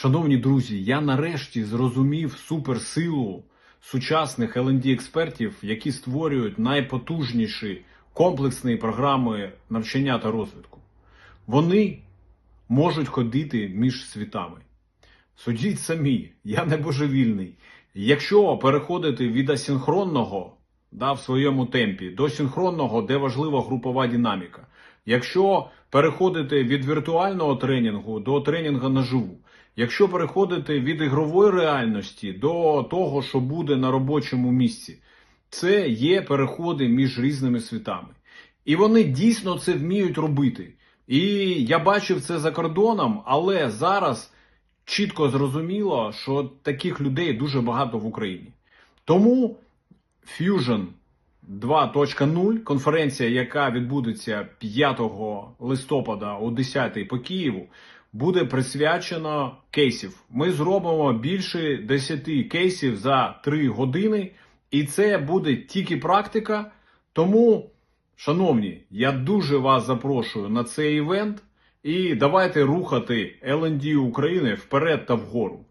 Шановні друзі, я нарешті зрозумів суперсилу сучасних lnd експертів, які створюють найпотужніші комплексні програми навчання та розвитку. Вони можуть ходити між світами. Судіть самі, я не божевільний. Якщо переходити від асинхронного да, в своєму темпі до синхронного, де важлива групова динаміка, якщо переходити від віртуального тренінгу до тренінгу наживу, якщо переходити від ігрової реальності до того, що буде на робочому місці, це є переходи між різними світами. І вони дійсно це вміють робити. І я бачив це за кордоном, але зараз чітко зрозуміло, що таких людей дуже багато в Україні. Тому Fusion 2.0, конференція, яка відбудеться 5 листопада о 10 по Києву, буде присвячена кейсів. Ми зробимо більше 10 кейсів за 3 години, і це буде тільки практика. Тому, шановні, я дуже вас запрошую на цей івент. І давайте рухати LND України вперед та вгору.